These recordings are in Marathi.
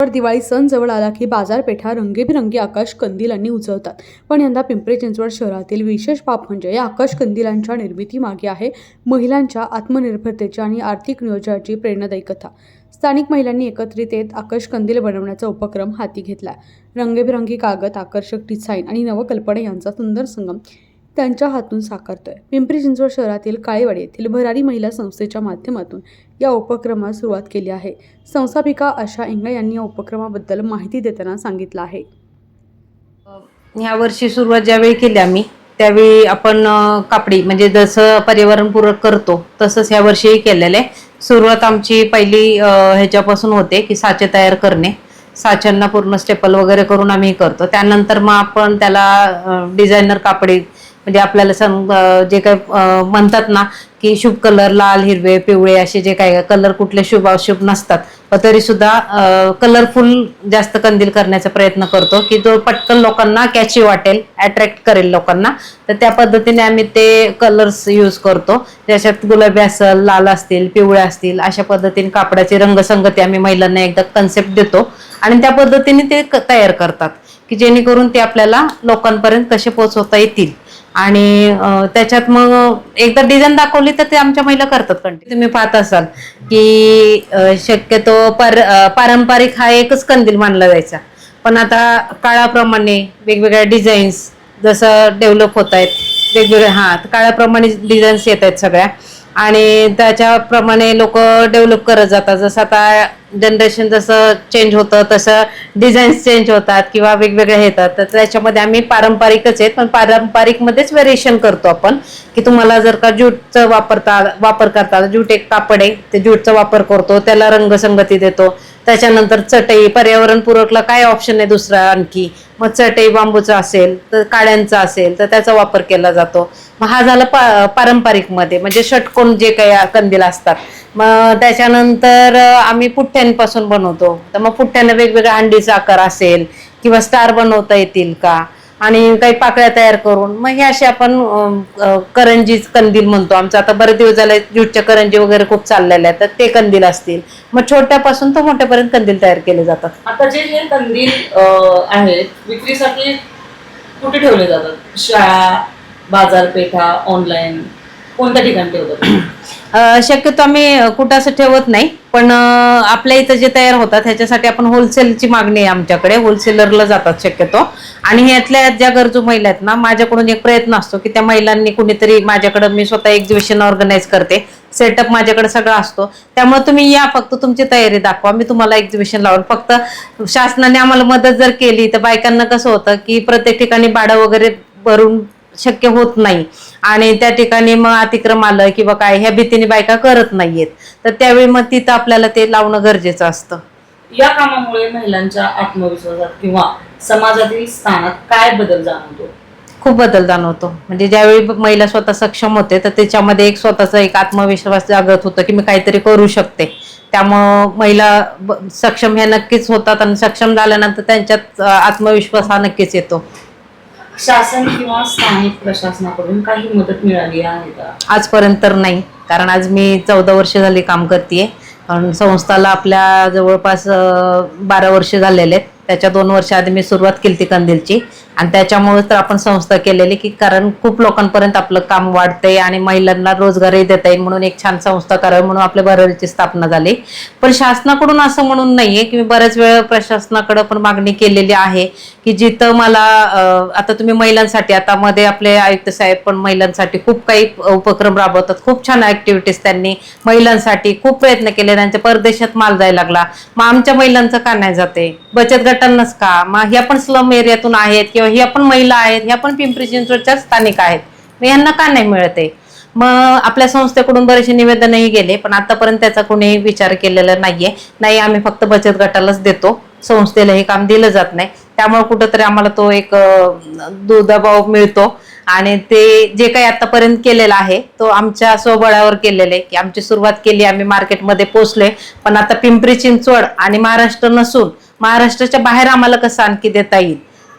तर दिवाळी सण जवळ आला की बाजारपेठा रंगीबिरंगी आकाश कंदिलांनी उजळतात. पण यंदा पिंपरी चिंचवड शहरातील विशेष बाब म्हणजे या आकाश कंदिलांच्या निर्मितीमागे आहे महिलांच्या आत्मनिर्भरतेची आणि आर्थिक नियोजनाची प्रेरणादायी कथा. स्थानिक महिलांनी एकत्रित येत आकाश कंदील बनवण्याचा उपक्रम हाती घेतला. रंगीबिरंगी कागद आकर्षक डिझाईन आणि नवकल्पना यांचा सुंदर संगम त्यांच्या हातून साकारतोय. पिंपरी चिंचवड शहरातील काळेवाडी येथील भरारी महिला संस्थेच्या माध्यमातून या उपक्रमास सुरुवात केली आहे. संस्थापिका आशा इंगळे यांनी या उपक्रमाबद्दल माहिती देताना सांगितलं आहे. ह्या वर्षी सुरुवात ज्यावेळी केली आम्ही त्यावेळी आपण कापडी म्हणजे जसं पर्यावरणपूरक करतो तसंच ह्या वर्षीही केलेलं आहे. सुरुवात आमची पहिली ह्याच्यापासून होते की साचे तयार करणे. साच्यांना पूर्ण स्टेपल वगैरे करून आम्ही करतो. त्यानंतर मग आपण त्याला डिझायनर कापडी म्हणजे आपल्याला सम जे काही म्हणतात ना की शुभ कलर लाल हिरवे पिवळे असे जे काही कलर कुठले शुभ अशुभ नसतात. पण तरी सुद्धा कलरफुल जास्त कंदील करण्याचा प्रयत्न करतो की जो पटकन लोकांना कॅची वाटेल अट्रॅक्ट करेल लोकांना तर त्या पद्धतीने आम्ही ते कलर्स यूज करतो. त्याच्यात गुलाबी असेल लाल असतील पिवळे असतील अशा पद्धतीने कापडाची रंगसंगती आम्ही महिलांना एकदा कन्सेप्ट देतो. आणि त्या पद्धतीने ते तयार करतात की जेणेकरून ते आपल्याला लोकांपर्यंत कसे पोहोचवता येतील. आणि त्याच्यात मग एकदा डिझाईन दाखवली तर ते आमच्या महिला करतात कंटिन्यू तुम्ही पाहत असाल की शक्यतो पर पारंपरिक हा एकच कंदील मानला जायचा. पण आता काळाप्रमाणे वेगवेगळ्या डिझाईन्स जसं डेव्हलप होत आहेत वेगवेगळे हां काळाप्रमाणे डिझाईन्स येत आहेत सगळ्या. आणि त्याच्याप्रमाणे लोक डेव्हलप करत जातात. जसं आता जनरेशन जसं चेंज होतं तसं डिझाईन्स चेंज होतात किंवा वेगवेगळे येतात. तर त्याच्यामध्ये आम्ही पारंपरिकच आहेत पण पारंपरिकमध्येच व्हेरिएशन करतो आपण. की तुम्हाला जर का ज्यूटचं वापरता वापर करता ज्यूट एक कापड आहे ते ज्यूटचा वापर करतो त्याला रंगसंगती देतो. त्याच्यानंतर चटई पर्यावरणपूरकला काय ऑप्शन आहे दुसरा आणखी? मग चटई बांबूचा असेल तर काड्यांचा असेल तर त्याचा वापर केला जातो. मग हा झाला पा पारंपरिकमध्ये. म्हणजे षटकोन जे काही कंदील असतात. मग त्याच्यानंतर आम्ही पुठ्ठ्या फुट्ट्यांपासून बनवतो. तर मग फुट्ट्यांना वेगवेगळ्या अंडीचा आकार असेल किंवा स्टार बनवता येतील का? आणि काही पाकळ्या तयार करून मग हे असे आपण करंजी कंदील म्हणतो आमचं. आता बरेच दिवस झाले ज्यूटच्या करंजी वगैरे खूप चाललेल्या आहेत तर ते कंदील असतील. मग छोट्यापासून तर मोठ्यापर्यंत कंदील तयार केले जातात. आता जे हे कंदील आहेत विक्रीसाठी कुठे ठेवले जातात? शाळा बाजारपेठा ऑनलाईन कोणत्या ठिकाणी ठेवतात अ, शक्यतो आम्ही अ, कुठं असं ठेवत नाही. पण अ, आपल्या इथं जे तयार होतात ह्याच्यासाठी आपण होलसेलची मागणी आहे आमच्याकडे. होलसेलरला जातात शक्यतो. आणि ह्यातल्या ज्या गरजू महिला आहेत ना माझ्याकडून एक प्रयत्न असतो की त्या महिलांनी कुणीतरी माझ्याकडे मी स्वतः एक्झिबिशन ऑर्गनाईज करते. सेटअप माझ्याकडे सगळं असतो. त्यामुळे तुम्ही या फक्त तुमची तयारी दाखवा. मी तुम्हाला एक्झिबिशन लावून फक्त शासनाने आम्हाला मदत जर केली तर बायकांना कसं होतं की प्रत्येक ठिकाणी भाडं वगैरे भरून शक्य होत नाही. आणि त्या ठिकाणी मग अतिक्रम आलं किंवा काय ह्या भीतीने बायका करत नाहीयेत. तर त्यावेळी मग तिथं आपल्याला ते लावणं गरजेचं असतं. या कामामुळे महिलांच्या आत्मविश्वासात किंवा समाजातील स्थानात काय बदल जाणवतो? खूप बदल जाणवतो. म्हणजे ज्यावेळी महिला स्वतः सक्षम होते तर त्याच्यामध्ये एक स्वतःचा एक आत्मविश्वास जागृत होतो की मी काहीतरी करू शकते. त्यामुळं महिला सक्षम ह्या नक्कीच होतात आणि सक्षम झाल्यानंतर त्यांच्यात आत्मविश्वास हा नक्कीच येतो. शासन किंवा स्थानिक प्रशासनाकडून काही मदत मिळाली आहे का? आजपर्यंत तर नाही कारण आज मी चौदा वर्ष झाली काम करते कारण संस्थाला आपल्या जवळपास अं, बारा वर्ष झालेले आहेत. त्याच्या दोन वर्ष आधी मी सुरुवात केली ती कंदीलची. आणि त्याच्यामुळे तर आपण संस्था केलेली की कारण खूप लोकांपर्यंत आपलं काम वाढतंय आणि महिलांना रोजगारही देता येईल म्हणून एक छान संस्था करावी म्हणून आपल्या बरारीची स्थापना झाली. पण शासनाकडून असं म्हणून नाहीये की मी बऱ्याच वेळा प्रशासनाकडे पण मागणी केलेली आहे की जिथं मला आता तुम्ही महिलांसाठी आता मध्ये आपले आयुक्त साहेब पण महिलांसाठी खूप काही उपक्रम राबवतात. खूप छान ऍक्टिव्हिटीज त्यांनी महिलांसाठी खूप प्रयत्न केले. त्यांच्या परदेशात माल जायला लागला. मग आमच्या महिलांचं का नाही जाते? बचत गट गटांनाच का? मग ह्या पण स्लम एरियातून आहेत किंवा ह्या पण महिला आहेत ह्या पण पिंपरी चिंचवडच्या स्थानिक आहेत. मग यांना का नाही मिळत? आहे मग आपल्या संस्थेकडून बरेचसे निवेदनही गेले पण आतापर्यंत त्याचा कोणीही विचार केलेला नाहीये. नाही आम्ही फक्त बचत गटालाच देतो. संस्थेला हे काम दिलं जात नाही. त्यामुळे कुठंतरी आम्हाला तो एक दुधाभाव मिळतो. आणि ते जे काही आतापर्यंत केलेलं आहे तो आमच्या स्वबळावर केलेलं आहे. की आमची सुरुवात केली आम्ही मार्केटमध्ये पोहोचलोय. पण आता पिंपरी चिंचवड आणि महाराष्ट्र नसून महाराष्ट्राच्या बाहेर आम्हाला कसं आणखी देता येईल?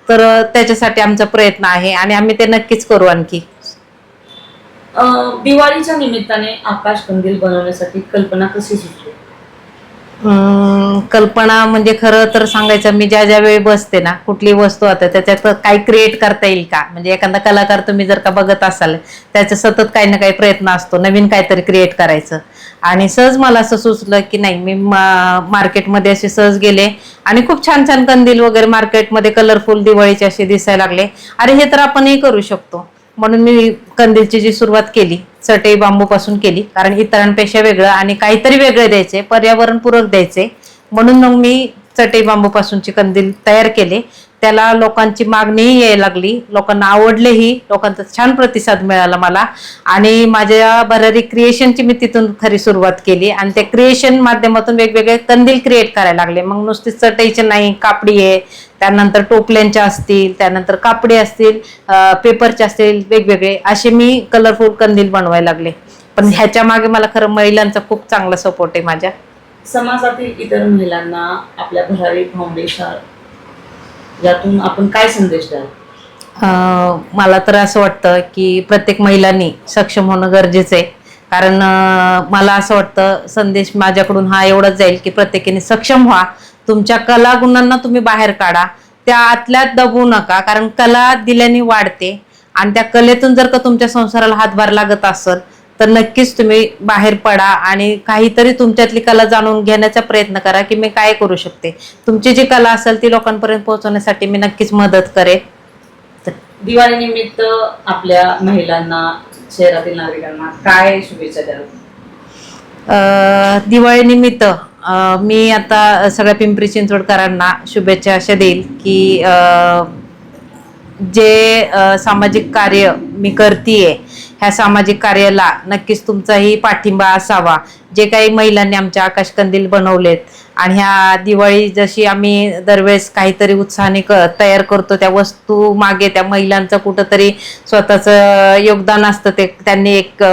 तर त्याच्यासाठी आमचा प्रयत्न आहे आणि आम्ही ते नक्कीच करू आणखी. दिवाळीच्या निमित्ताने आकाश कंदील बनवण्यासाठी कल्पना कशी सुचली? कल्पना म्हणजे खरं तर सांगायचं मी ज्या ज्या वेळी बसते ना कुठली वस्तू आता त्याच्यात काही क्रिएट करता येईल का? म्हणजे एखादा कलाकार तुम्ही जर का बघत असाल त्याचा सतत काही ना काही प्रयत्न असतो नवीन काहीतरी क्रिएट करायचं. आणि सहज मला असं सुचलं की नाही मी मार्केटमध्ये असे सहज गेले. आणि खूप छान छान कंदील वगैरे मार्केटमध्ये कलरफुल दिवाळीचे असे दिसायला लागले. अरे हे तर आपणही करू शकतो. म्हणून मी कंदीलची जी सुरुवात केली चटई बांबूपासून केली. कारण इतरांपेक्षा वेगळं आणि काहीतरी वेगळे द्यायचे पर्यावरणपूरक द्यायचे. म्हणून मग मी चटई बांबूपासूनची कंदील तयार केले. त्याला लोकांची मागणीही यायला लागली. लोकांना आवडलेही लोकांचा छान प्रतिसाद मिळाला मला. आणि माझ्या भरारी क्रिएशनची मी तिथून खरी सुरुवात केली. आणि त्या क्रिएशन माध्यमातून वेगवेगळे कंदील क्रिएट करायला लागले. मग नुसती चटईचे नाही कापडी आहे. त्यानंतर टोपल्यांच्या असतील त्यानंतर कापडी असतील पेपरचे असतील वेगवेगळे. असे मी कलरफुल कंदील बनवायला लागले. पण ह्याच्या मागे मला खरं महिलांचा खूप चांगला सपोर्ट आहे माझ्या. समाजातील इतर महिलांना आपल्या भरारी फाउंडेशन यातून आपण काय संदेश द्याल? मला तर असं वाटतं की प्रत्येक महिलांनी सक्षम होणं गरजेचं आहे. कारण मला असं वाटतं संदेश माझ्याकडून हा एवढाच जाईल की प्रत्येकीने सक्षम व्हा. तुमच्या कला गुणांना तुम्ही बाहेर काढा. त्या आतल्यात दबवू नका कारण कला दिल्याने वाढते. आणि त्या कलेतून जर का तुमच्या संसाराला हातभार लागत असेल तर नक्कीच तुम्ही बाहेर पडा आणि काहीतरी तुमच्यातली कला जाणून घेण्याचा प्रयत्न करा की मी काय करू शकते. तुमची जी कला असेल ती लोकांपर्यंत पोहोचवण्यासाठी मी नक्कीच मदत करेन. दिवाळी निमित्त आपल्या महिलांना शहरातील नागरिकांना काय शुभेच्छा द्याल? अ, दिवाळीनिमित्त अ, मी आता सगळ्या पिंपरी चिंचवडकरांना शुभेच्छा अशा देईल की अ, जे अ, सामाजिक कार्य मी करतीये. ह्या सामाजिक कार्याला नक्कीच तुमचाही पाठिंबा असावा. जे काही महिलांनी आमच्या आकाशकंदील बनवलेत आणि ह्या दिवाळी जशी आम्ही दरवेळेस काहीतरी उत्साहाने क तयार करतो त्या वस्तू मागे त्या महिलांचं कुठंतरी स्वतःचं योगदान असतं ते त्यांनी एक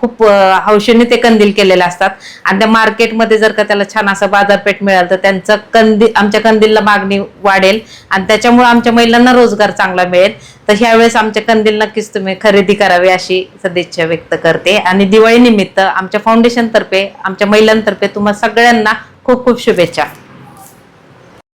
खूप हौशेने ते कंदील केलेले असतात. आणि त्या मार्केटमध्ये जर का त्याला छान असं बाजारपेठ मिळालं तर त्यांचं कंदी आमच्या कंदीलला मागणी वाढेल. आणि त्याच्यामुळे आमच्या महिलांना रोजगार चांगला मिळेल. तर ह्यावेळेस आमच्या कंदील नक्कीच तुम्ही खरेदी करावी अशी सदिच्छा व्यक्त करते. आणि दिवाळी निमित्त आमच्या फाउंडेशन तर्फे आमच्या महिलांतर्फे तुम्हा सगळ्यांना खूप खूप शुभेच्छा.